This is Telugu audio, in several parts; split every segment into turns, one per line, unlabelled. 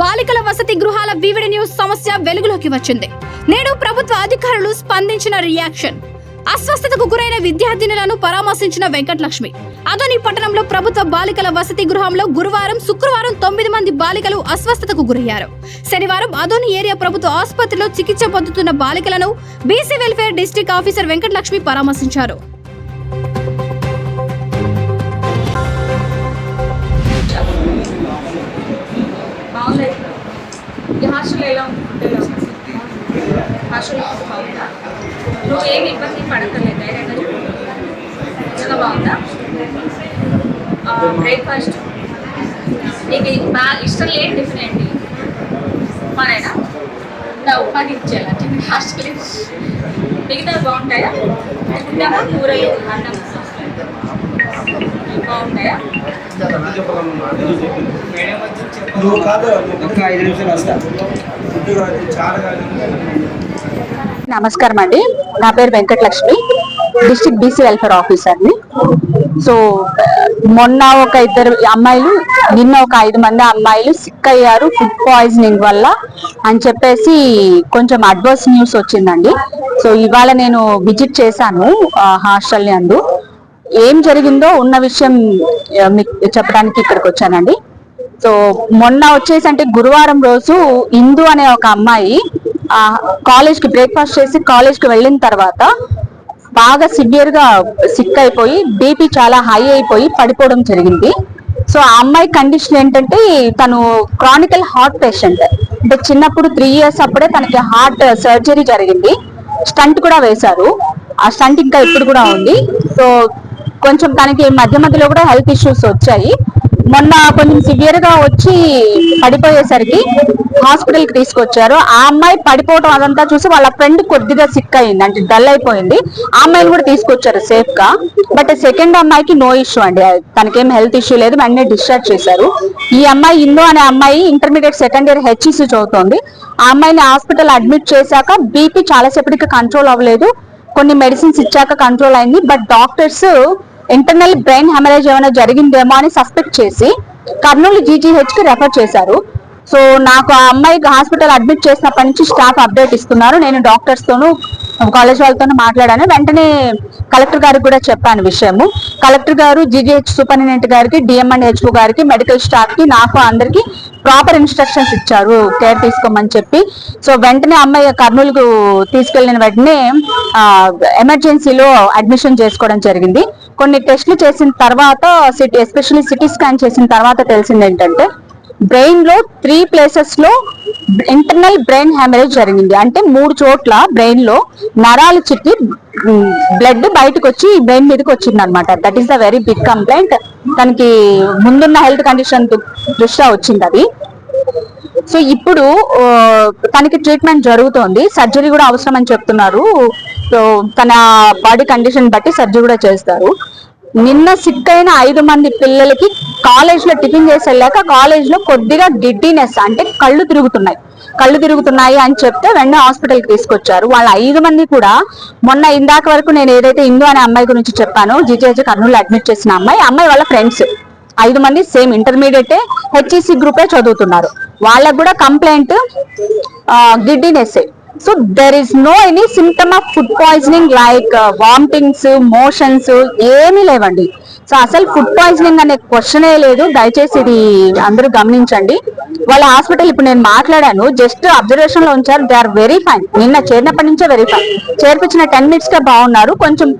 బాలికల వసతి గృహాల వివిడి న్యూస్ సమస్య వెలుగులోకి వచ్చింది. నేడు ప్రభుత్వ అధికారులు స్పందించిన రియాక్షన్. అస్వస్థతకు గురైన విద్యార్థినులను పరామర్శించిన వెంకటలక్ష్మి. అదోని పట్టణంలో ప్రభుత్వ బాలికల వసతి గృహంలో గురువారం శుక్రవారం తొమ్మిది మంది బాలికలు అస్వస్థతకు గురయ్యారు. శనివారం అదోని ఏరియా ప్రభుత్వ ఆసుపత్రిలో చికిత్స పొందుతున్న బాలికలను BC welfare district officer Venkatalakshmi పరామర్శించారు.
ఈ హాస్టల్ ఎలా ఉంది ఫుడ్ బాగుందా? నువ్వు ఏమి ఇబ్బంది పడతలేదు ధైర్యంగా చెప్పు. చాలా బాగుందా? బ్రేక్ఫాస్ట్ నీకు బాగా ఇష్టం లేని టిఫిన్ ఏంటి ఉప్మానేనా నా ఉప్మాకి ఇచ్చేయాలంటే హాస్టల్ మిగతా బాగుంటాయా? తింటామా కూరలు అన్నం. బాగుంటాయా?
నువ్వు కాదు
ఐదు నిమిషాలు వస్తా.
నమస్కారం అండి. నా పేరు వెంకటలక్ష్మి డిస్ట్రిక్ట్ బీసీ వెల్ఫేర్ ఆఫీసర్ని సో మొన్న ఒక ఇద్దరు అమ్మాయిలు నిన్న ఒక ఐదు మంది అమ్మాయిలు సిక్ అయ్యారు ఫుడ్ పాయిజనింగ్ వల్ల అని చెప్పేసి కొంచెం అడ్వర్స్ న్యూస్ వచ్చిందండి. సో ఇవాళ నేను విజిట్ చేశాను హాస్టల్ని అందు. ఏం జరిగిందో ఉన్న విషయం మీకు చెప్పడానికి ఇక్కడికి వచ్చానండి. సో మొన్న వచ్చేసి అంటే గురువారం రోజు ఇందు అనే ఒక అమ్మాయి ఆ కాలేజ్కి బ్రేక్ఫాస్ట్ చేసి కాలేజ్కి వెళ్ళిన తర్వాత బాగా సివియర్గా సిక్ అయిపోయి బీపీ చాలా హై అయిపోయి పడిపోవడం జరిగింది. సో ఆ అమ్మాయి కండిషన్ ఏంటంటే తను క్రానికల్ హార్ట్ పేషెంట్ అంటే చిన్నప్పుడు త్రీ ఇయర్స్ అప్పుడే తనకి హార్ట్ సర్జరీ జరిగింది. స్టంట్ కూడా వేశారు. ఆ స్టంట్ ఇంకా ఇప్పుడు కూడా ఉంది. సో కొంచెం తనకి మధ్య మధ్యలో కూడా హెల్త్ ఇష్యూస్ వచ్చాయి. మొన్న కొంచెం సివియర్గా వచ్చి పడిపోయేసరికి హాస్పిటల్కి తీసుకొచ్చారు. ఆ అమ్మాయి పడిపోవడం అదంతా చూసి వాళ్ళ ఫ్రెండ్ కొద్దిగా సిక్ అయింది అంటే డల్ అయిపోయింది. ఆ అమ్మాయిని కూడా తీసుకొచ్చారు సేఫ్గా. బట్ సెకండ్ అమ్మాయికి నో ఇష్యూ అండి. తనకేం హెల్త్ ఇష్యూ లేదు వెంటనే డిశ్చార్జ్ చేశారు. ఈ అమ్మాయి ఇందో అనే అమ్మాయి ఇంటర్మీడియట్ సెకండ్ ఇయర్ హెచ్ఈసీ చదువుతోంది. ఆ అమ్మాయిని హాస్పిటల్ అడ్మిట్ చేశాక బీపీ చాలాసేపటికి కంట్రోల్ అవ్వలేదు. కొన్ని మెడిసిన్స్ ఇచ్చాక కంట్రోల్ అయింది. But doctors internal brain haemorrhage ఏమైనా జరిగిందేమో అని సస్పెక్ట్ చేసి కర్నూలు జీజీహెచ్కి రెఫర్ చేశారు. సో నాకు ఆ అమ్మాయికి హాస్పిటల్ అడ్మిట్ చేసినప్పటి నుంచి స్టాఫ్ అప్డేట్ ఇస్తున్నారు. నేను డాక్టర్స్ తోను కాలేజ్ వాళ్ళతోనూ మాట్లాడాను. వెంటనే కలెక్టర్ గారికి కూడా చెప్పాను విషయము. కలెక్టర్ గారు జీజీహెచ్ సూపరింటెండెంట్ గారికి డిఎం అండ్ హెచ్ఓ గారికి మెడికల్ స్టాఫ్కి నాకు అందరికి ప్రాపర్ ఇన్స్ట్రక్షన్స్ ఇచ్చారు. కేర్ తీసుకోమని చెప్పి. సో వెంటనే అమ్మాయి కర్నూలుకు తీసుకెళ్ళిన వెంటనే ఎమర్జెన్సీలో అడ్మిషన్ చేసుకోవడం జరిగింది. కొన్ని టెస్ట్లు చేసిన తర్వాత సిటీ ఎస్పెషల్లీ సిటీ స్కాన్ చేసిన తర్వాత తెలిసింది ఏంటంటే బ్రెయిన్లో త్రీ ప్లేసెస్లో ఇంటర్నల్ బ్రెయిన్ హ్యామరేజ్ జరిగింది. అంటే మూడు చోట్ల బ్రెయిన్లో నరాలు చిట్టి బ్లడ్ బయటకు వచ్చి బ్రెయిన్ మీదకి వచ్చింది అనమాట that is the very big complaint తనకి ముందున్న హెల్త్ కండిషన్ దృష్ట్యా వచ్చింది అది. సో ఇప్పుడు తనకి ట్రీట్మెంట్ జరుగుతోంది. సర్జరీ కూడా అవసరం అని చెప్తున్నారు. సో తన బాడీ కండిషన్ బట్టి సర్జరీ కూడా చేస్తారు. నిన్న సిక్ అయిన ఐదు మంది పిల్లలకి కాలేజ్లో టిఫిన్ చేసి వెళ్ళాక కాలేజ్లో కొద్దిగా గిడ్డినెస్ అంటే కళ్ళు తిరుగుతున్నాయి. కళ్ళు తిరుగుతున్నాయి అని చెప్తే వెంటనే హాస్పిటల్కి తీసుకొచ్చారు. వాళ్ళ ఐదు మంది కూడా మొన్న ఇందాక వరకు నేను ఏదైతే ఇందు అనే అమ్మాయి గురించి చెప్పానో జీజేజీ కర్నూలు అడ్మిట్ చేసిన అమ్మాయి అమ్మాయి వాళ్ళ ఫ్రెండ్స్ ఐదు మంది సేమ్ ఇంటర్మీడియట్ హెచ్ఈసి గ్రూపే చదువుతున్నారు. వాళ్ళకు కూడా complaint giddiness so there is no any symptom of food poisoning like vomitings motions ఏమీ లేవండి. సో అసలు ఫుడ్ పాయిజనింగ్ అనే క్వశ్చనే లేదు. దయచేసి ఇది అందరూ గమనించండి. వాళ్ళ హాస్పిటల్ ఇప్పుడు నేను మాట్లాడాను. జస్ట్ అబ్జర్వేషన్లో ఉంచారు. దే ఆర్ వెరీ ఫైన్ నిన్న చేరినప్పటి నుంచే వెరీ ఫైన్ చేర్పించిన టెన్ మినిట్స్గా బాగున్నారు. కొంచెం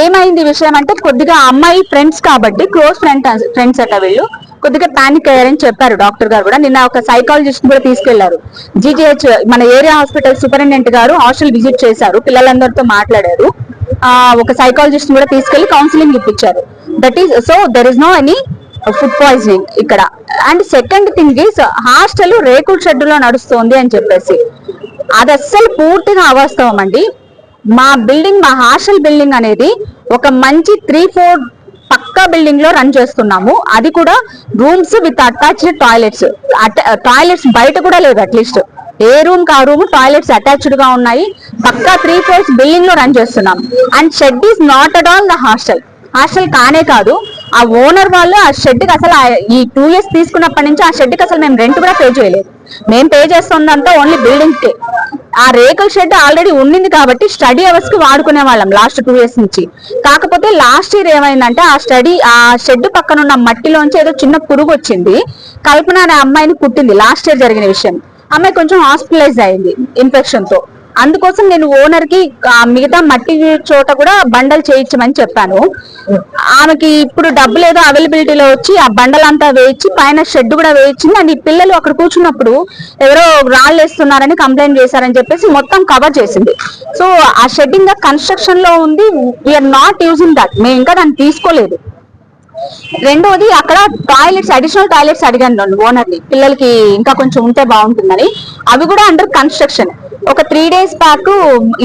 ఏమైంది విషయం అంటే కొద్దిగా అమ్మాయి ఫ్రెండ్స్ కాబట్టి క్లోజ్ ఫ్రెండ్ ఫ్రెండ్స్ అట వీళ్ళు. కొద్దిగా పానిక్ అయ్యారని చెప్పారు డాక్టర్ గారు కూడా. నిన్న ఒక సైకాలజిస్ట్ కూడా తీసుకెళ్ళారు. జీజీహెచ్ మన ఏరియా హాస్పిటల్ సూపరింటెండెంట్ గారు హాస్టల్ విజిట్ చేశారు. పిల్లలందరితో మాట్లాడారు. ఆ, ఒక సైకాలజిస్ట్ కూడా తీసుకెళ్ళి కౌన్సిలింగ్ ఇప్పించారు. That is so there is no any food poisoning ఇక్కడ. And second thing is hostel రేకుల షెడ్లో నడుస్తోంది అని చెప్పేసి. అది అస్సలు పూర్తిగా అవాస్తవం అండి. మా బిల్డింగ్ మా హాస్టల్ బిల్డింగ్ అనేది ఒక మంచి త్రీ ఫోర్ పక్క బిల్డింగ్లో రన్ చేస్తున్నాము. అది కూడా rooms with attached toilets toilets బయట కూడా లేదు అట్లీస్ట్ ఏ రూమ్ కా రూమ్ టాయిలెట్స్ అటాచ్డ్గా ఉన్నాయి. పక్కా త్రీ ఫ్లోర్స్ బిల్డింగ్లో రన్ చేస్తున్నాం. And shed is not at all the hostel hostel కానే కాదు. ఆ ఓనర్ వాళ్ళు ఆ షెడ్కి అసలు ఈ టూ ఇయర్స్ తీసుకున్నప్పటి నుంచి ఆ షెడ్కి అసలు మేము రెంట్ కూడా పే చేయలేదు. మేము పే చేస్తుందంతా ఓన్లీ బిల్డింగ్కి. ఆ రేకుల షెడ్ ఆల్రెడీ ఉండింది కాబట్టి స్టడీ అవర్స్కి వాడుకునే వాళ్ళం లాస్ట్ టూ ఇయర్స్ నుంచి. కాకపోతే లాస్ట్ ఇయర్ ఏమైందంటే ఆ స్టడీ ఆ షెడ్ పక్కన ఉన్న మట్టిలోంచి ఏదో చిన్న పురుగు వచ్చింది. కల్పన అనే అమ్మాయిని పుట్టింది. లాస్ట్ ఇయర్ జరిగిన విషయం. అమ్మాయి కొంచెం హాస్పిటలైజ్ అయింది ఇన్ఫెక్షన్తో అందుకోసం నేను ఓనర్కి మిగతా మట్టి చోట కూడా బండలు చేయించమని చెప్పాను. ఆమెకి ఇప్పుడు డబ్బులు ఏదో అవైలబిలిటీలో వచ్చి ఆ బండలంతా వేయించి పైన షెడ్ కూడా వేయించింది. అండ్ ఈ పిల్లలు అక్కడ కూర్చున్నప్పుడు ఎవరో రాళ్ళు వేస్తున్నారని కంప్లైంట్ చేశారని చెప్పేసి మొత్తం కవర్ చేసింది. సో ఆ షెడ్ ఇంకా కన్స్ట్రక్షన్లో ఉంది. వీఆర్ నాట్ యూజింగ్ దట్ మేము ఇంకా దాన్ని తీసుకోలేదు. రెండోది అక్కడ టాయిలెట్స్ అడిషనల్ టాయిలెట్స్ అడిగాను ఓనర్ని పిల్లలకి ఇంకా కొంచెం ఉంటే బాగుంటుందని. అవి కూడా అండర్ కన్స్ట్రక్షన్ ఒక త్రీ డేస్ బ్యాక్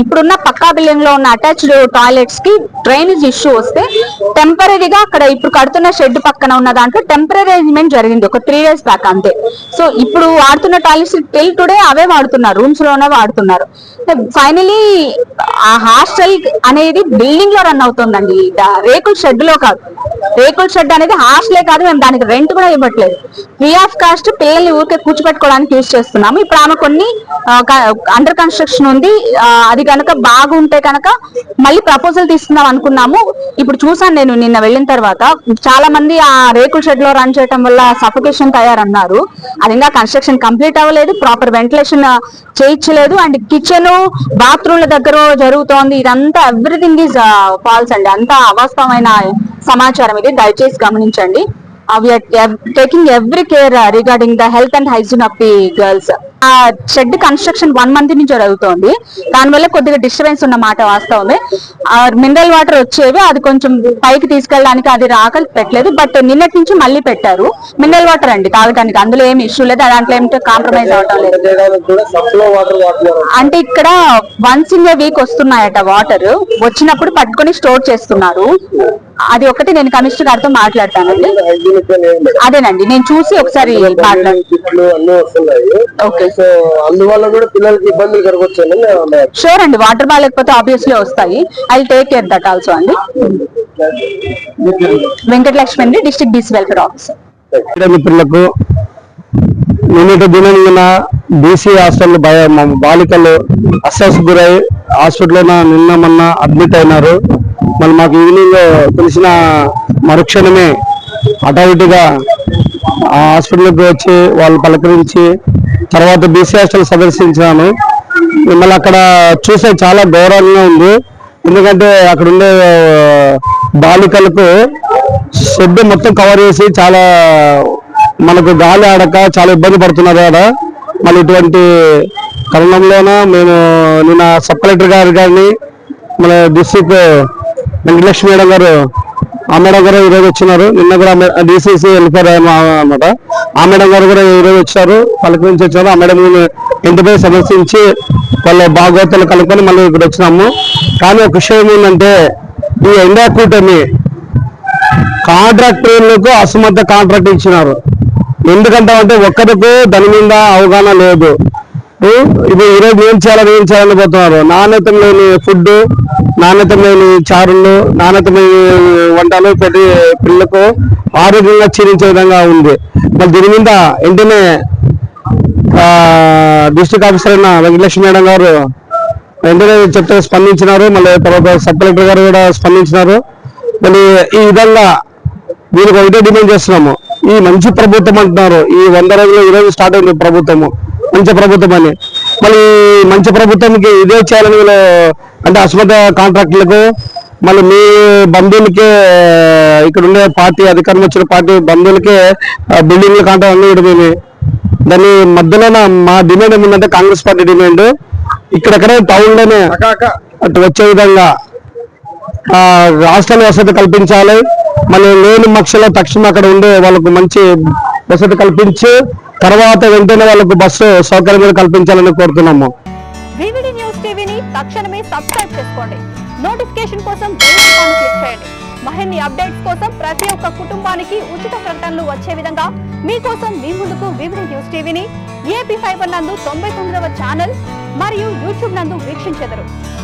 ఇప్పుడున్న పక్కా బిల్డింగ్లో ఉన్న అటాచ్డ్ టాయిలెట్స్కి డ్రైనేజ్ ఇష్యూ వస్తే టెంపరీగా అక్కడ ఇప్పుడు కడుతున్న షెడ్ పక్కన ఉన్న దాంట్లో టెంపరీ అరేంజ్మెంట్ జరిగింది. ఒక త్రీ డేస్ బ్యాక్ అంతే. సో ఇప్పుడు వాడుతున్న టాయిలెట్స్ టిల్ టుడే అవే వాడుతున్నారు. రూమ్స్లోనే వాడుతున్నారు. ఫైనలీ ఆ హాస్టల్ అనేది బిల్డింగ్లో రన్ అవుతుందండి. రేకుల షెడ్లో కాదు. రేకుల షెడ్ అనేది హాస్టలే కాదు మేము దానికి రెంట్ కూడా ఇవ్వట్లేదు. ఫ్రీ ఆఫ్ కాస్ట్ పిల్లల్ని ఊరికే కూర్చోపెట్టుకోవడానికి యూజ్ చేస్తున్నాము. ఇప్పుడు ఆమె కొన్ని అండర్ కన్స్ట్రక్షన్ ఉంది. అది కనుక బాగుంటే కనుక మళ్ళీ ప్రపోజల్ తీసుకుందాం అనుకున్నాము. ఇప్పుడు చూసాను నేను నిన్న వెళ్ళిన తర్వాత చాలా మంది ఆ రేకుల షెడ్లో రన్ చేయడం వల్ల సఫికేషన్ తయారన్నారు. అది ఇంకా కన్స్ట్రక్షన్ కంప్లీట్ అవ్వలేదు ప్రాపర్ వెంటిలేషన్ చేయించలేదు. అండ్ కిచెన్ బాత్రూమ్ల దగ్గర జరుగుతోంది. ఇదంతా ఎవ్రీథింగ్ ఈజ్ ఫాల్స్ అండి. అంతా అవాస్తవమైన సమాచారం ఇది. దయచేసి గమనించండి. Taking every care regarding the health and hygiene of the girls ఆ షెడ్ కన్స్ట్రక్షన్ వన్ మంత్ నుంచి జరుగుతోంది. దానివల్ల కొద్దిగా డిస్టర్బెన్స్ ఉన్న మాట వాస్తవమే. ఆ మినరల్ వాటర్ వచ్చేవి అది కొంచెం పైకి తీసుకెళ్ళడానికి అది రాక పెట్టలేదు. బట్ నిన్నటి నుంచి మళ్ళీ పెట్టారు. మినరల్ వాటర్ అండి తాగడానికి అందులో ఏమి ఇష్యూ లేదు. దాంట్లో ఏమిటో కాంప్రమైజ్ అవటం లేదు. అంటే ఇక్కడ వన్స్ ఇన్ ఏ వీక్ వస్తున్నాయట వాటర్ వచ్చినప్పుడు పట్టుకొని స్టోర్ చేస్తున్నారు. అది ఒకటి నేను కమిషనర్ గారితో మాట్లాడతానండి అదేనండి నేను చూసి ఒకసారి
అందువల్ల కూడా పిల్లలకి ఇబ్బందులు.
షూర్ అండి వాటర్ బాగాలేకపోతే ఆబ్వియస్లీ వస్తాయి. I take care that also అండి. వెంకటలక్ష్మి అండి డిస్ట్రిక్ట్ బీసీ వెల్ఫేర్ ఆఫీసర్
మిత్రులకు నిన్నటి దినం నిన్న బీసీ హాస్టల్ బాలికలు అస్వస్థ గురై హాస్పిటల్లో నిన్న మొన్న అడ్మిట్ అయినారు. మళ్ళీ మాకు ఈవినింగ్ తెలిసిన మరుక్షణమే అటావిటిగా ఆ హాస్పిటల్కి వచ్చి వాళ్ళు పలకరించి తర్వాత బీసీ హాస్టల్ సందర్శించాను. మిమ్మల్ని అక్కడ చూసే చాలా గౌరవంగా ఉంది. ఎందుకంటే అక్కడ ఉండే బాలికలకు షెడ్ మొత్తం కవర్ చేసి చాలా మనకు గాలి ఆడక చాలా ఇబ్బంది పడుతున్నారు ఆడ. మళ్ళీ ఇటువంటి తరుణంలోన మేము నిన్న సబ్ కలెక్టర్ గారు కానీ మన డిస్ట్రిక్ట్ వెంకటలక్ష్మి మేడం గారు ఆ మేడం గారు ఈరోజు వచ్చినారు. నిన్న కూడా డిసిసి వెళ్ళిపోయారు అనమాట ఆ మేడం గారు కూడా ఈరోజు వచ్చారు. పలకరించి వచ్చారు ఆ మేడం ఇంటిపై సందర్శించి వాళ్ళ భాగవతాలు కనుక్కొని మళ్ళీ ఇక్కడ వచ్చినాము. కానీ ఒక విషయం ఏంటంటే ఈ ఎండా కూటమి కాంట్రాక్టర్లకు అసమర్థ కాంట్రాక్ట్ ఇచ్చినారు. ఎందుకంటే అంటే ఒక్కరికి దాని మీద అవగాహన లేదు. ఇప్పుడు ఈరోజు ఏం చేయాలని ఏం చేయాలని పోతున్నారు? నాణ్యత లేని ఫుడ్ నాణ్యత లేని చారులు నాణ్యత లేని వంటలు ప్రతి పిల్లకు ఆరోగ్యంగా క్షీణించే విధంగా ఉంది. మరి దీని మీద వెంటనే డిస్ట్రిక్ట్ ఆఫీసర్ అయిన వెంకటలక్ష్మి మేడం గారు వెంటనే చెప్తే స్పందించినారు. మళ్ళీ తర్వాత సబ్ కలెక్టర్ గారు కూడా స్పందించినారు. మళ్ళీ ఈ విధంగా దీనికి ఒకటే డిమాండ్ చేస్తున్నాము. ఈ మంచి ప్రభుత్వం అంటున్నారు. ఈ వంద రోజులు ఈ రోజు స్టార్ట్ అయింది ప్రభుత్వము. మంచి ప్రభుత్వం అని. మళ్ళీ మంచి ప్రభుత్వంకి ఇదే చేయాలని వీళ్ళు అంటే అస్మత కాంట్రాక్టులకు మళ్ళీ మీ బంధువులకే ఇక్కడ ఉండే పార్టీ అధికారం వచ్చిన పార్టీ బంధువులకే బిల్డింగ్ల కాంట్రాక్ట్ అన్ని ఇవ్వడమేమి దాని మధ్యలో మా డిమాండ్ ఏముందంటే కాంగ్రెస్ పార్టీ డిమాండ్ ఇక్కడెక్కడ టౌన్లోనే అటు వచ్చే విధంగా ఆ రాష్ట్రాన్ని వసతి కల్పించాలి. మళ్ళీ లేని పక్షంలో తక్షణం అక్కడ ఉండే వాళ్ళకు మంచి వసతి కల్పించి తర్వాత వెంటనే వాళ్ళకు బస్సు సౌకర్యం కల్పించాలని కోరుతున్నాము.
వివిడి న్యూస్ టీవీని తక్షణమే సబ్స్క్రైబ్ చేసుకోండి. నోటిఫికేషన్ కోసం క్లిక్ చేయండి. మరిన్ని అప్డేట్స్ కోసం ప్రతి ఒక్క కుటుంబానికి ఉచిత ప్రకటనలు వచ్చే విధంగా మీకోసం మీ ముందుకు వివిధ న్యూస్ టీవీని ఏపీ ఫైబర్ నందు తొంభై తొమ్మిదవ ఛానల్ మరియు యూట్యూబ్ నందు వీక్షించెదరు.